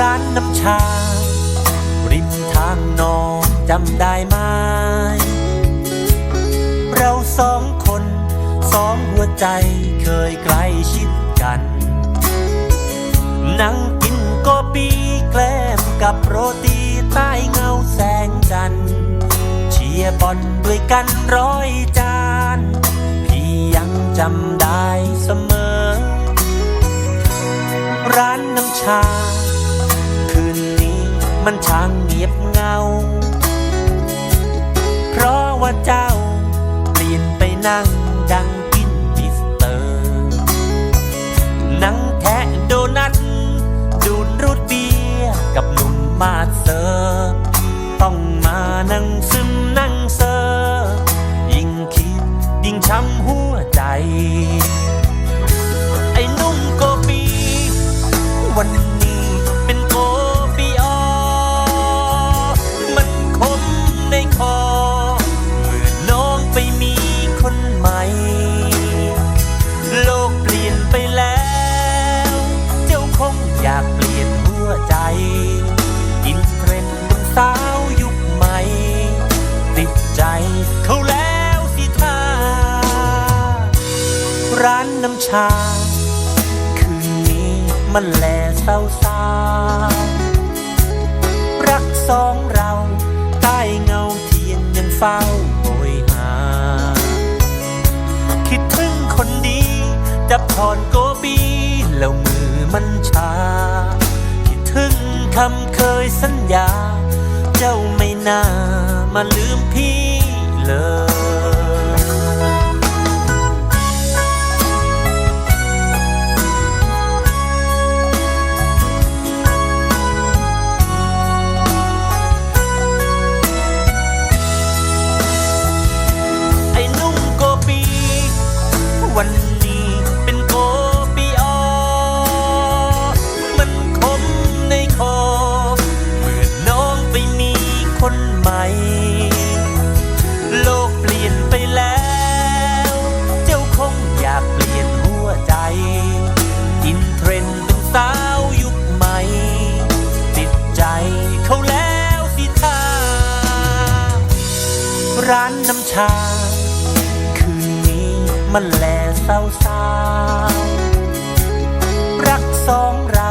ร้างน้องจำได้ไหมเราสองคนสองหัวใจเคยใกล้ชิดกัน นั่งกินโกปีแกล้มกับโรตีใต้เงาแสงจันทร์เชียร์บอลด้วยกันร้อยจาน พี่ยังจำได้เสมอ ร้านน้ำชา มันช่างเงียบเงา เพราะว่าเจ้าเปลี่ยนไปนั่งดังกินมิสเตอร์นั่งแทะโดนัทดูดรูดเบียร์กับหนุ่มมาเซอร์ต้องมานั่งซึมนั่งเซอร์ยิ่งคิดยิ่งช้ำหัวใจ ไอ้นุ่มโกปีวัน ชา คืนนี้มันแลเศร้าสารักสองเราใต้เงาเทียนยังเฝ้าโหยหา คิดถึงคนดีจับถอนโกบีแล้วมือมันชา คิดถึงคำเคยสัญญา เจ้าไม่น่ามาลืมพี่เลย ร้านน้ำชา คืนนี้มันแลเศร้าสาวรักสองเรา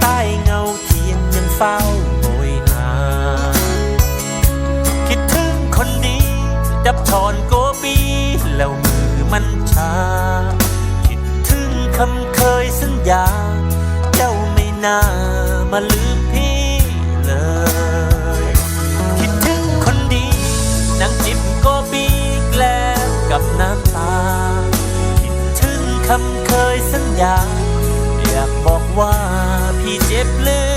ใต้เงาเทียนยังเฝ้าโหยหา คิดถึงคนดีจับถอนโกปีแล้วมือมันชา คิดถึงคำเคยสัญญา เจ้าไม่น่ามาลืม คำเคยสัญญา อยากบอกว่าพี่เจ็บเลือ